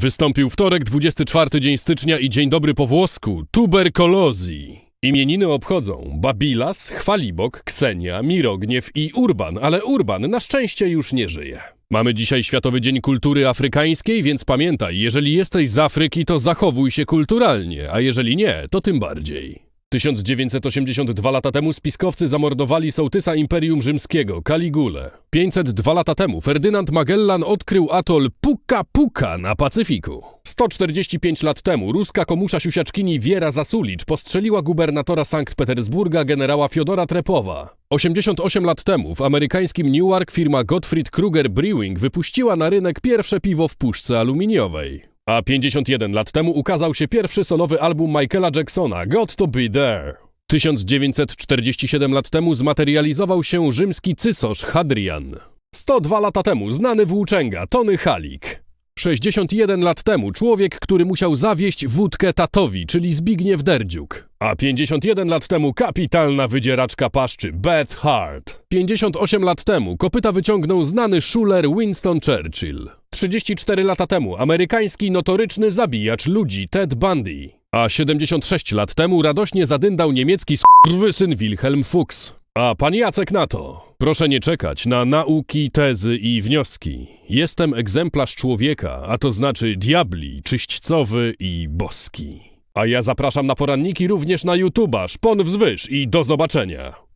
Wystąpił wtorek, 24 dzień stycznia i dzień dobry po włosku, tuberkulozji. Imieniny obchodzą Babilas, Chwalibok, Ksenia, Mirogniew i Urban, ale Urban na szczęście już nie żyje. Mamy dzisiaj Światowy Dzień Kultury Afrykańskiej, więc pamiętaj, jeżeli jesteś z Afryki, to zachowuj się kulturalnie, a jeżeli nie, to tym bardziej. 1982 lata temu spiskowcy zamordowali sołtysa Imperium Rzymskiego, Caligulę. 502 lata temu Ferdynand Magellan odkrył atol Puka Puka na Pacyfiku. 145 lat temu ruska komusza siusiaczkini Wiera Zasulicz postrzeliła gubernatora Sankt Petersburga generała Fiodora Trepowa. 88 lat temu w amerykańskim Newark firma Gottfried Kruger Brewing wypuściła na rynek pierwsze piwo w puszce aluminiowej. A 51 lat temu ukazał się pierwszy solowy album Michaela Jacksona Got to Be There. 1947 lat temu zmaterializował się rzymski cysarz Hadrian. 102 lata temu znany włóczęga Tony Halik. 61 lat temu człowiek, który musiał zawieść wódkę tatowi, czyli Zbigniew Derdziuk. A 51 lat temu kapitalna wydzieraczka paszczy Beth Hart. 58 lat temu kopyta wyciągnął znany szuler Winston Churchill. 34 lata temu amerykański notoryczny zabijacz ludzi Ted Bundy. A 76 lat temu radośnie zadyndał niemiecki syn Wilhelm Fuchs. A pan Jacek na to. Proszę nie czekać na nauki, tezy i wnioski. Jestem egzemplarz człowieka, a to znaczy diabli, czyśćcowy i boski. A ja zapraszam na poranniki również na YouTube'a, szpon wzwyż i do zobaczenia.